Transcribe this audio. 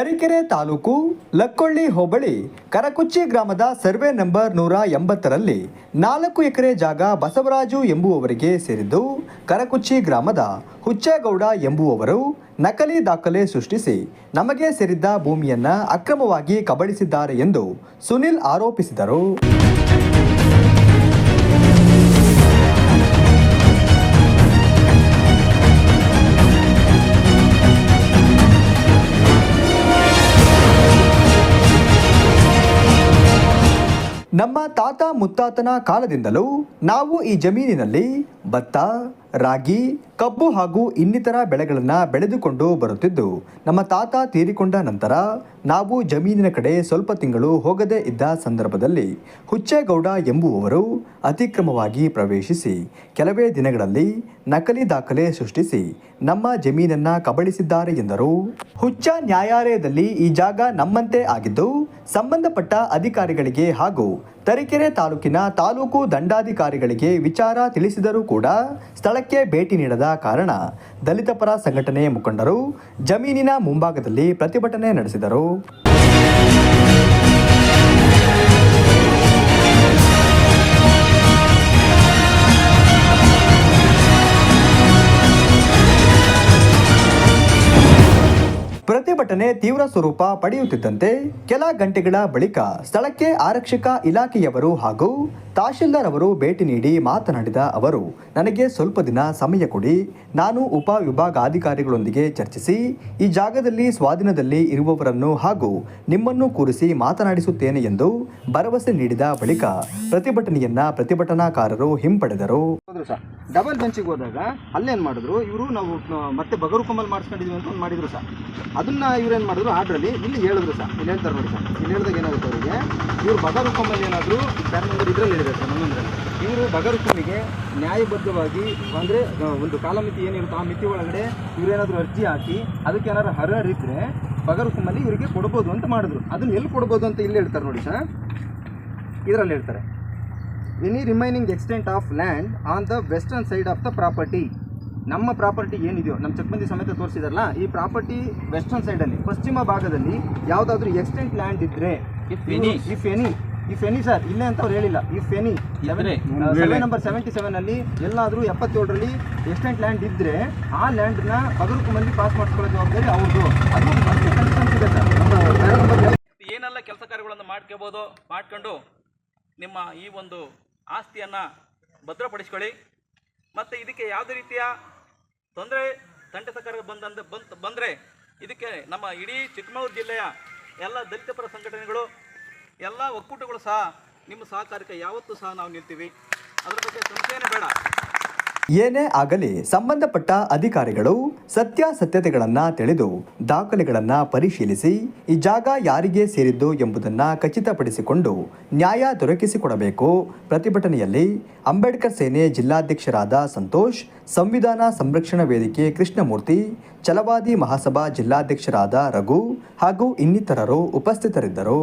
ತರೀಕೆರೆ ತಾಲೂಕು ಲಕ್ಕೊಳ್ಳಿ ಹೋಬಳಿ, ಕರಕುಚ್ಚಿ ಗ್ರಾಮದ survey number ನೂರ ಎಂಬತ್ತರಲ್ಲಿ ನಾಲ್ಕು ಎಕರೆ ಜಾಗ ಬಸವರಾಜು ಎಂಬುವವರಿಗೆ ಸೇರಿದ್ದು, ಕರಕುಚ್ಚಿ ಗ್ರಾಮದ ಹುಚ್ಚೇಗೌಡ ಎಂಬುವವರು ನಕಲಿ ದಾಖಲೆ ಸೃಷ್ಟಿಸಿ ನಮಗೆ ಸೇರಿದ್ದ ಭೂಮಿಯನ್ನು ಅಕ್ರಮವಾಗಿ ಕಬಳಿಸಿದ್ದಾರೆ ಎಂದು ಸುನಿಲ್ ಆರೋಪಿಸಿದರು. ನಮ್ಮ ತಾತ ಮುತ್ತಾತನ ಕಾಲದಿಂದಲೂ ನಾವು ಈ ಜಮೀನಿನಲ್ಲಿ ಭತ್ತ, ರಾಗಿ, ಕಬ್ಬು ಹಾಗೂ ಇನ್ನಿತರ ಬೆಳೆಗಳನ್ನು ಬೆಳೆದುಕೊಂಡು ಬರುತ್ತಿದ್ದು, ನಮ್ಮ ತಾತ ತೀರಿಕೊಂಡ ನಂತರ ನಾವು ಜಮೀನಿನ ಕಡೆ ಸ್ವಲ್ಪ ತಿಂಗಳು ಹೋಗದೇ ಇದ್ದ ಸಂದರ್ಭದಲ್ಲಿ ಹುಚ್ಚೇಗೌಡ ಎಂಬುವವರು ಅತಿಕ್ರಮವಾಗಿ ಪ್ರವೇಶಿಸಿ ಕೆಲವೇ ದಿನಗಳಲ್ಲಿ ನಕಲಿ ದಾಖಲೆ ಸೃಷ್ಟಿಸಿ ನಮ್ಮ ಜಮೀನನ್ನ ಕಬಳಿಸಿದ್ದಾರೆ ಎಂದರು. ಹುಚ್ಚ ನ್ಯಾಯಾಲಯದಲ್ಲಿ ಈ ಜಾಗ ನಮ್ಮಂತೆ ಆಗಿದ್ದು, ಸಂಬಂಧಪಟ್ಟ ಅಧಿಕಾರಿಗಳಿಗೆ ಹಾಗೂ ತರೀಕೆರೆ ತಾಲೂಕಿನ ತಾಲೂಕು ದಂಡಾಧಿಕಾರಿಗಳಿಗೆ ವಿಚಾರ ತಿಳಿಸಿದರೂ ಕೂಡ ಸ್ಥಳಕ್ಕೆ ಭೇಟಿ ನೀಡದ ಕಾರಣ ದಲಿತ ಪರ ಸಂಘಟನೆ ಮುಖಂಡರು ಜಮೀನಿನ ಮುಂಭಾಗದಲ್ಲಿ ಪ್ರತಿಭಟನೆ ನಡೆಸಿದರು. ಪ್ರತಿಭಟನೆ ತೀವ್ರ ಸ್ವರೂಪ ಪಡೆಯುತ್ತಿದ್ದಂತೆ ಕೆಲ ಗಂಟೆಗಳ ಬಳಿಕ ಸ್ಥಳಕ್ಕೆ ಆರಕ್ಷಕ ಇಲಾಖೆಯವರು ಹಾಗೂ ತಹಶೀಲ್ದಾರ್ ಅವರು ಭೇಟಿ ನೀಡಿ ಮಾತನಾಡಿದ ಅವರು, ನನಗೆ ಸ್ವಲ್ಪ ದಿನ ಸಮಯ ಕೊಡಿ. ನಾನು ಉಪ ವಿಭಾಗಾಧಿಕಾರಿಗಳೊಂದಿಗೆ ಚರ್ಚಿಸಿ, ಈ ಜಾಗದಲ್ಲಿ ಸ್ವಾಧೀನದಲ್ಲಿ ಇರುವವರನ್ನು ಹಾಗೂ ನಿಮ್ಮನ್ನು ಕೂರಿಸಿ ಮಾತನಾಡಿಸುತ್ತೇನೆ ಎಂದು ಭರವಸೆ ನೀಡಿದ ಬಳಿಕ ಪ್ರತಿಭಟನೆಯನ್ನ ಪ್ರತಿಭಟನಾಕಾರರು ಹಿಂಪಡೆದರು. ಡಬಲ್ ಬೆಂಚಿಗೆ ಹೋದಾಗ ಅಲ್ಲೇನು ಮಾಡಿದ್ರು? ಇವರು ನಾವು ಮತ್ತೆ ಬಗರು ಕಮಲ್ ಮಾಡಿಸ್ಕೊಂಡಿದ್ವಿ ಅಂತ ಮಾಡಿದ್ರು ಸರ್. ಅದನ್ನ ಇವ್ರೇನು ಮಾಡಿದ್ರು? ಆರ್ಡ್ರಲ್ಲಿ ಇಲ್ಲಿ ಹೇಳಿದ್ರು ಸರ್, ಇಲ್ಲಿ ಹೇಳ್ತಾರೆ ನೋಡಿ ಸರ್. ಇಲ್ಲಿ ಹೇಳಿದಾಗ ಏನಾಗುತ್ತೆ ಅವರಿಗೆ? ಇವರು ಬಗರ್ ಕಮ್ಮಲ್ ಏನಾದರೂ ಪ್ಯಾನ್ ನಂಬರ್ ಇದರಲ್ಲಿ ಹೇಳಿದೆ ಸರ್ ನನ್ನೊಂದ್ರಲ್ಲಿ ಇವರು ಬಗರ್ ಕಮ್ಮಿಗೆ ನ್ಯಾಯಬದ್ಧವಾಗಿ ಅಂದರೆ ಒಂದು ಕಾಲಮಿತಿ ಏನಿರುತ್ತೆ ಆ ಮಿತಿ ಒಳಗಡೆ ಇವರೇನಾದರೂ ಅರ್ಜಿ ಹಾಕಿ ಅದಕ್ಕೆ ಏನಾದ್ರು ಬಗರ್ ಕಮ್ಮಲ್ಲಿ ಇವರಿಗೆ ಕೊಡ್ಬೋದು ಅಂತ ಮಾಡಿದ್ರು. ಅದನ್ನ ಎಲ್ಲಿ ಕೊಡ್ಬೋದು ಅಂತ ಇಲ್ಲಿ ಹೇಳ್ತಾರೆ ನೋಡಿ ಸರ್. ಇದರಲ್ಲಿ ಹೇಳ್ತಾರೆ. Any remaining extent of land on the western side of the property ನಮ್ಮ ಪ್ರಾಪರ್ಟಿ ಏನಿದೆಯೋ ನಮ್ಮ ಚಕ್ಬಂದಿ ಸಮೇತ ತೋರಿಸಿದಾರಲ್ಲ ಈ ಪ್ರಾಪರ್ಟಿ ವೆಸ್ಟರ್ನ್ ಸೈಡಲ್ಲಿ ಪಶ್ಚಿಮ ಭಾಗದಲ್ಲಿ ಯಾವುದಾದ್ರೂ ಎಕ್ಸ್ಟೆಂಟ್ ಲ್ಯಾಂಡ್ ಇದ್ರೆ if any if any sir ಇಲ್ಲೇ ಅಂತ ಅವ್ರು ಹೇಳಿಲ್ಲ if any seven number seventy seven ಅಲ್ಲಿ ಎಲ್ಲಾದರೂ ಎಪ್ಪತ್ತೇಳರಲ್ಲಿ ಎಕ್ಸ್ಟೆಂಟ್ ಲ್ಯಾಂಡ್ ಇದ್ರೆ ಆ ಲ್ಯಾಂಡ್ನ ಬಗರು ಮಂದಿ ಪಾಸ್ ಮಾಡಿಸ್ಕೊಳ್ಳೋ ಜವಾಬ್ದಾರಿ ಅವ್ರದ್ದು ಅದು ಮತ್ತೆ ಇದೆ ಸರ್ ಏನೆಲ್ಲ ಕೆಲಸ ಕಾರ್ಯಗಳನ್ನು ಮಾಡ್ಕೋಬೋದು ಮಾಡ್ಕೊಂಡು ನಿಮ್ಮ ಈ ಒಂದು ಆಸ್ತಿಯನ್ನು ಭದ್ರಪಡಿಸ್ಕೊಳ್ಳಿ. ಮತ್ತು ಇದಕ್ಕೆ ಯಾವುದೇ ರೀತಿಯ ತೊಂದರೆ ತಂಟೆ ಸರ್ಕಾರ ಬಂದಂದ ಬಂತ ಬಂದರೆ ಇದಕ್ಕೆ ನಮ್ಮ ಇಡೀ ಚಿಕ್ಕಮಗಳೂರು ಜಿಲ್ಲೆಯ ಎಲ್ಲ ದಲಿತ ಪರ ಸಂಘಟನೆಗಳು, ಎಲ್ಲ ಒಕ್ಕೂಟಗಳು ಸಹ ನಿಮ್ಮ ಸಹಕಾರಕ್ಕೆ ಯಾವತ್ತೂ ಸಹ ನಾವು ನಿಲ್ತೀವಿ. ಅದ್ರ ಬಗ್ಗೆ ಸಂಶಯನೇ ಬೇಡ. ಏನೇ ಆಗಲಿ ಸಂಬಂಧಪಟ್ಟ ಅಧಿಕಾರಿಗಳು ಸತ್ಯಾಸತ್ಯತೆಗಳನ್ನು ತಿಳಿದು ದಾಖಲೆಗಳನ್ನು ಪರಿಶೀಲಿಸಿ ಈ ಜಾಗ ಯಾರಿಗೆ ಸೇರಿದ್ದು ಎಂಬುದನ್ನು ಖಚಿತಪಡಿಸಿಕೊಂಡು ನ್ಯಾಯ ದೊರಕಿಸಿಕೊಡಬೇಕು. ಪ್ರತಿಭಟನೆಯಲ್ಲಿ ಅಂಬೇಡ್ಕರ್ ಸೇನೆ ಜಿಲ್ಲಾಧ್ಯಕ್ಷರಾದ ಸಂತೋಷ್, ಸಂವಿಧಾನ ಸಂರಕ್ಷಣಾ ವೇದಿಕೆ ಕೃಷ್ಣಮೂರ್ತಿ, ಛಲವಾದಿ ಮಹಾಸಭಾ ಜಿಲ್ಲಾಧ್ಯಕ್ಷರಾದ ರಘು ಹಾಗೂ ಇನ್ನಿತರರು ಉಪಸ್ಥಿತರಿದ್ದರು.